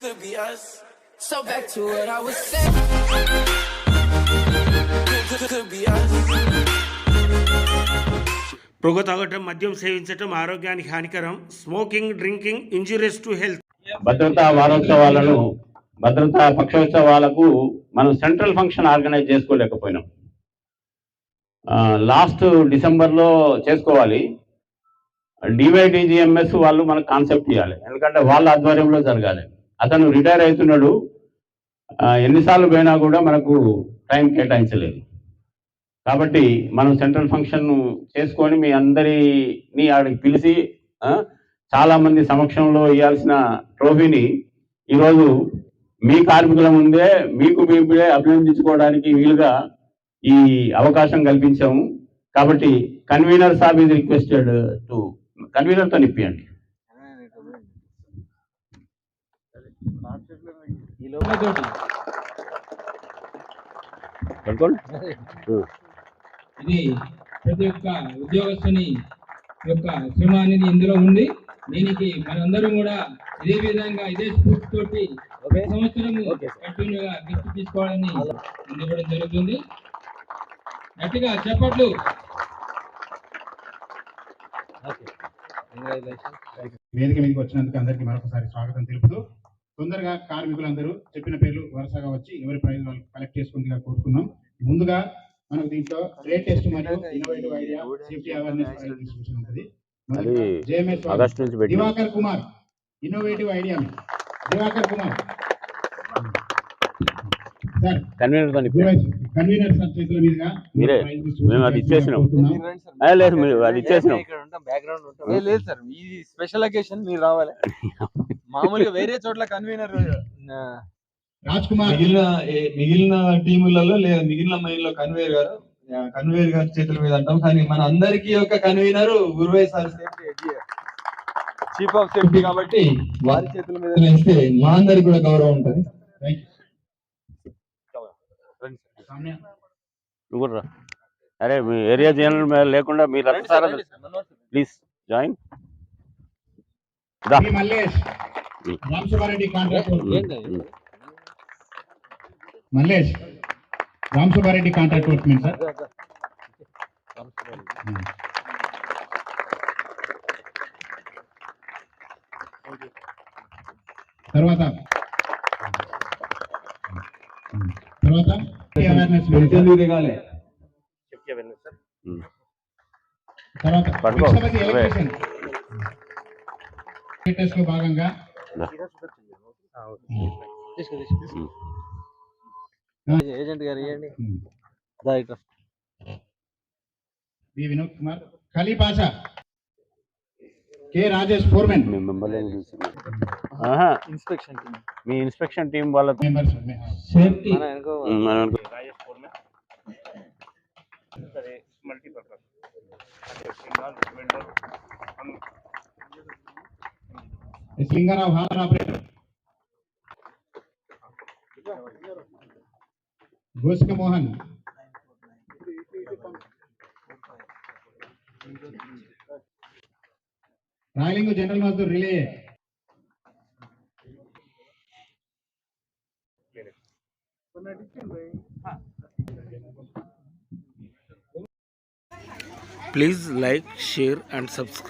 could be us. So back to what I was saying. Could, could, could be us. పొగ తాగటం మద్యం సేవించటం ఆరోగ్యానికి హానికరం smoking drinking injurious to health భద్రతా వారోత్సవాలను భద్రతా పక్షోత్సవాలకు మనం సెంట్రల్ ఫంక్షన్ ఆర్గనైజ్ చేసుకోలేకపోయినాం లాస్ట్ డిసెంబర్లో చేసుకోవాలి డివైడిజిఎంఎస్ వాళ్ళు మనకు కాన్సెప్ట్ ఇవ్వాలి ఎందుకంటే వాళ్ళ ఆధ్వర్యంలో జరగాలి అతను రిటైర్ అవుతున్నాడు. ఎన్నిసార్లు పోయినా కూడా మనకు టైం కేటాయించలేదు. కాబట్టి మనం సెంట్రల్ ఫంక్షన్ చేసుకొని మీ అందరినీ ఆడికి పిలిచి చాలామంది సమక్షంలో ఇవ్వాల్సిన ట్రోఫీని ఈరోజు మీ కార్మికుల ముందే మీకు మీరే అభినందించుకోవడానికి వీలుగా ఈ అవకాశం కల్పించాము. కాబట్టి కన్వీనర్ సాబ్ ఇది రిక్వెస్టెడ్ టు కన్వీనర్తో నిప్పియండి ఇది ప్రతి ఒక్క ఉద్యోగస్తుని యొక్క శ్రమ అనేది ఇందులో ఉంది. దీనికి మనందరం కూడా ఇదే విధంగా ఇదే స్ఫూర్తితోటి ఒక సంవత్సరము కంటిన్యూగా గిఫ్ట్ తీసుకోవాలని అందివ్వడం జరుగుతుంది. గట్టిగా చెప్పట్లు. వేదిక మీదకి వచ్చినందుకు అందరికీ మరొకసారి స్వాగతం తెలుపుతూ తొందరగా కార్మికులందరూ చెప్పిన పేర్లు వరుసగా వచ్చి ఎవరి ప్రైజ్ వాళ్ళు కలెక్ట్ చేసుకుందిగా కోరుకున్నాం ముందుగా మనకు దీంట్లో రేట్ టెస్ట్ మరియు ఇన్నోవేటివ్ ఐడియా సేఫ్టీ అవేర్నెస్ ఉంటుంది. అది జేఎంఎస్ ఆగస్ట్ నుంచి పెట్టి Diwakar Kumar innovative idea Diwakar Kumar. Sir కన్వీనర్తో నిప్పియండి కన్వీనర్ సార్ చేతుల మీదుగా మీరే. ప్రైజ్ డిస్ట్రిబ్యూషన్ మేము అది ఇచ్చేసినాం. కోరుతున్నాం. ఆ, లేదు మీరు అది ఇచ్చేసినాం. ఏ లేదు సార్ ఇది స్పెషల్ అకేషన్ మీరు రావాలి. మామూలుగా వేరే చోట్ల కన్వీనర్ రాజ్ కుమార్ మిగిలిన మిగిలిన టీములలో లేదా మిగిలిన మైన్లో కన్వేర్ గారు కన్వేర్ గారి చేతుల మీద అంటాం. కానీ మన అందరికీ ఒక convener గురువై sir safety chief of safety కాబట్టి వారి చేతుల మీద వేస్తే మా అందరికి కూడా గౌరవం ఉంటుంది. అరే మీ ఏరియా జనరల్ లేకుండా మీరు please join. Mallesh. Ramasubbareddy contract. Mallesh Ramasubbareddy contract work మీద సార్. తర్వాత తర్వాత తర్వాత భాగంగా. ఏజెంట్ గారు ఇవ్వండి. B Vinod Kumar. Khali Pasha. K Rajesh foreman. Inspection team. మీ ఇన్స్పెక్షన్ టీం వాళ్ళ మెంబర్స్ సేఫ్టీ మన వెనుక operator. Gosika Mohan. Rayalingu general Mazdoor relay. Please like share and subscribe